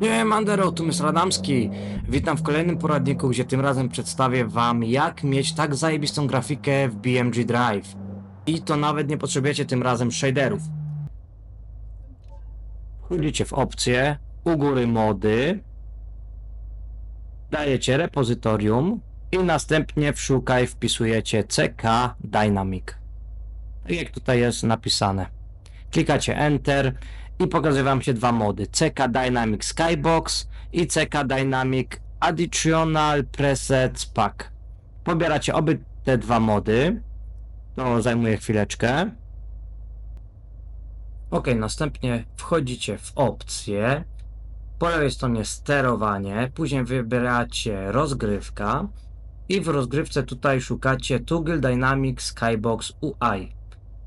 Nie, Mandero, tu Mr. Adamski. Witam w kolejnym poradniku, gdzie tym razem przedstawię wam, jak mieć tak zajebistą grafikę w BMG Drive. I to nawet nie potrzebujecie tym razem shaderów. Wchodzicie w opcje, u góry mody, dajecie repozytorium i następnie w szukaj wpisujecie CK Dynamic. Tak jak tutaj jest napisane. Klikacie Enter i pokazują wam się dwa mody CK Dynamic Skybox i CK Dynamic Additional Presets Pack. Pobieracie oby te dwa mody. To zajmuje chwileczkę. Ok, następnie wchodzicie w opcje. Po lewej stronie sterowanie, później wybieracie rozgrywka i w rozgrywce tutaj szukacie Toggle Dynamic Skybox UI.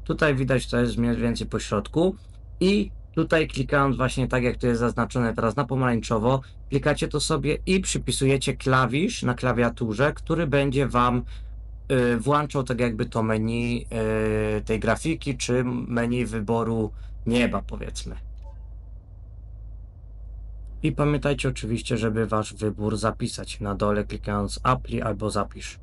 Tutaj widać to jest mniej więcej po środku i tutaj klikając właśnie tak jak to jest zaznaczone teraz na pomarańczowo, klikacie to sobie i przypisujecie klawisz na klawiaturze, który będzie Wam y, włączał tak jakby to menu y, tej grafiki, czy menu wyboru nieba powiedzmy. I pamiętajcie oczywiście, żeby Wasz wybór zapisać na dole klikając Apply albo Zapisz.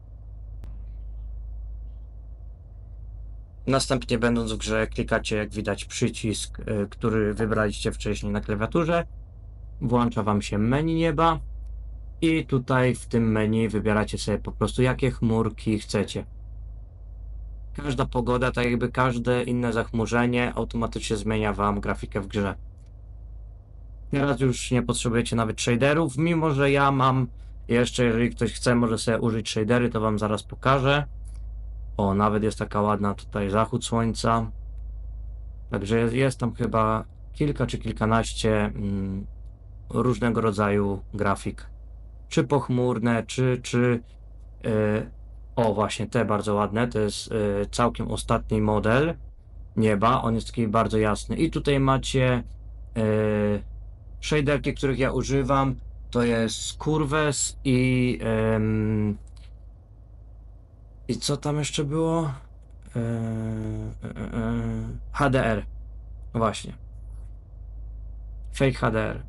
Następnie będąc w grze klikacie jak widać przycisk, y, który wybraliście wcześniej na klawiaturze. Włącza Wam się menu nieba i tutaj w tym menu wybieracie sobie po prostu jakie chmurki chcecie. Każda pogoda, tak jakby każde inne zachmurzenie automatycznie zmienia Wam grafikę w grze. Teraz już nie potrzebujecie nawet shaderów, mimo że ja mam jeszcze, jeżeli ktoś chce, może sobie użyć shadery, to Wam zaraz pokażę. O, nawet jest taka ładna tutaj zachód słońca. Także jest, jest tam chyba kilka czy kilkanaście mm, różnego rodzaju grafik. Czy pochmurne, czy, czy yy, o właśnie te bardzo ładne. To jest yy, całkiem ostatni model nieba. On jest taki bardzo jasny. I tutaj macie yy, shaderki, których ja używam. To jest Curves i em, i co tam jeszcze było? E, e, e, HDR. Właśnie. Fake HDR.